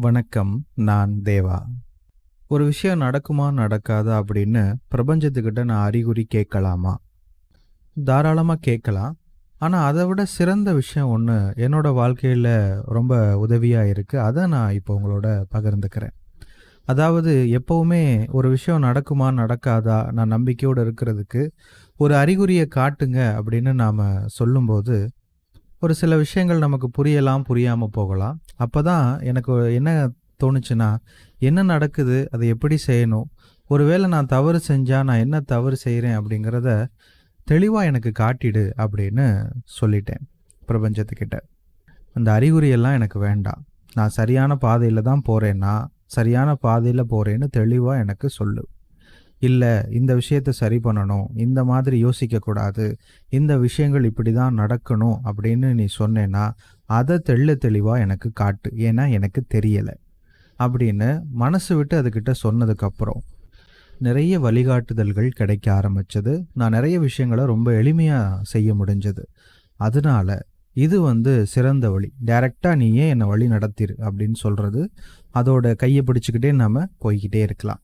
வணக்கம் நான் தேவா. ஒரு விஷயம் நடக்குமா நடக்காதா அப்படின்னு பிரபஞ்சத்துக்கிட்ட நான் அறிகுறி கேட்கலாமா? தாராளமாக கேட்கலாம். ஆனால் அதை விட சிறந்த விஷயம் ஒன்று என்னோட வாழ்க்கையில் ரொம்ப உதவியாக இருக்குது அதை நான் இப்போ உங்களோட பகிர்ந்துக்கிறேன். அதாவது எப்போவுமே ஒரு விஷயம் நடக்குமா நடக்காதா நான் நம்பிக்கையோடு இருக்கிறதுக்கு ஒரு அறிகுறியை காட்டுங்க அப்படின்னு நாம் சொல்லும்போது ஒரு சில விஷயங்கள் நமக்கு புரியலாம் புரியாமல் போகலாம். அப்போ தான் எனக்கு என்ன தோணுச்சுன்னா என்ன நடக்குது அதை எப்படி செய்யணும் ஒருவேளை நான் தவறு செஞ்சால் நான் என்ன தவறு செய்கிறேன் அப்படிங்கிறத தெளிவாக எனக்கு காட்டிடு அப்படின்னு சொல்லிட்டேன் பிரபஞ்சத்துக்கிட்ட. அந்த அறிகுறியெல்லாம் எனக்கு வேண்டாம். நான் சரியான பாதையில் தான் போகிறேன்னா சரியான பாதையில் போகிறேன்னு தெளிவாக எனக்கு சொல்லு. இல்லை இந்த விஷயத்தை சரி பண்ணணும் இந்த மாதிரி யோசிக்கக்கூடாது இந்த விஷயங்கள் இப்படி தான் நடக்கணும் அப்படின்னு நீ சொன்னேன்னா அதை தெள்ள தெளிவாக எனக்கு காட்டு. ஏன்னா எனக்கு தெரியலை அப்படின்னு மனசு விட்டு அதுக்கிட்ட சொன்னதுக்கப்புறம் நிறைய வழிகாட்டுதல்கள் கிடைக்க ஆரம்பிச்சது. நான் நிறைய விஷயங்களை ரொம்ப எளிமையாக செய்ய முடிஞ்சது. அதனால இது வந்து சிறந்த வழி. டைரெக்டாக நீயே என்னை வழி நடத்திரு அப்படின்னு சொல்கிறது அதோட கையை பிடிச்சிக்கிட்டே நம்ம போய்கிட்டே இருக்கலாம்.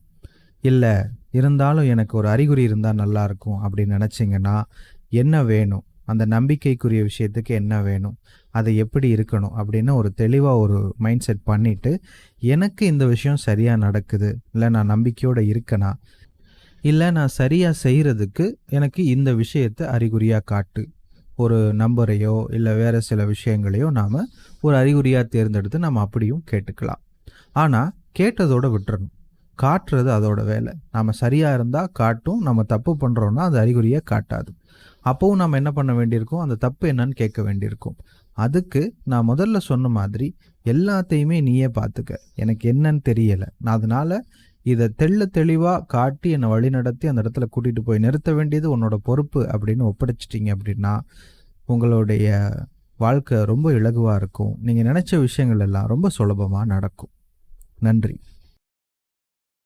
இல்லை இருந்தாலும் எனக்கு ஒரு அறிகுறி இருந்தால் நல்லாயிருக்கும் அப்படின்னு நினச்சிங்கன்னா என்ன வேணும்? அந்த நம்பிக்கைக்குரிய விஷயத்துக்கு என்ன வேணும்? அது எப்படி இருக்கணும்? அப்படின்னு ஒரு தெளிவாக ஒரு மைண்ட் செட் பண்ணிவிட்டு எனக்கு இந்த விஷயம் சரியாக நடக்குது இல்லை நான் நம்பிக்கையோடு இருக்கனா? இல்லை நான் சரியாக செய்கிறதுக்கு எனக்கு இந்த விஷயத்தை அறிகுறியாக காட்டு. ஒரு நம்பரையோ இல்லை வேறு சில விஷயங்களையோ நாம் ஒரு அறிகுறியாக தேர்ந்தெடுத்து நம்ம அப்படியும் கேட்டுக்கலாம். ஆனால் கேட்டதோடு விட்டுறணும். காட்டுறது அதோட வேலை. நாம் சரியாக இருந்தால் காட்டும் நம்ம தப்பு பண்ணுறோன்னா அது அறிகுறியாக காட்டாது. அப்போவும் நம்ம என்ன பண்ண வேண்டியிருக்கோம்? அந்த தப்பு என்னன்னு கேட்க வேண்டியிருக்கும். அதுக்கு நான் முதல்ல சொன்ன மாதிரி எல்லாத்தையுமே நீயே பார்த்துக்க. எனக்கு என்னன்னு தெரியலை. நான் அதனால் இதை தெள்ள தெளிவாக காட்டி என்னை வழி நடத்தி அந்த இடத்துல கூட்டிகிட்டு போய் நிறுத்த வேண்டியது உன்னோட பொறுப்பு அப்படின்னு ஒப்படைச்சிட்டிங்க அப்படின்னா உங்களுடைய வாழ்க்கை ரொம்ப இலகுவாக இருக்கும். நீங்கள் நினச்ச விஷயங்கள் எல்லாம் ரொம்ப சுலபமாக நடக்கும். நன்றி.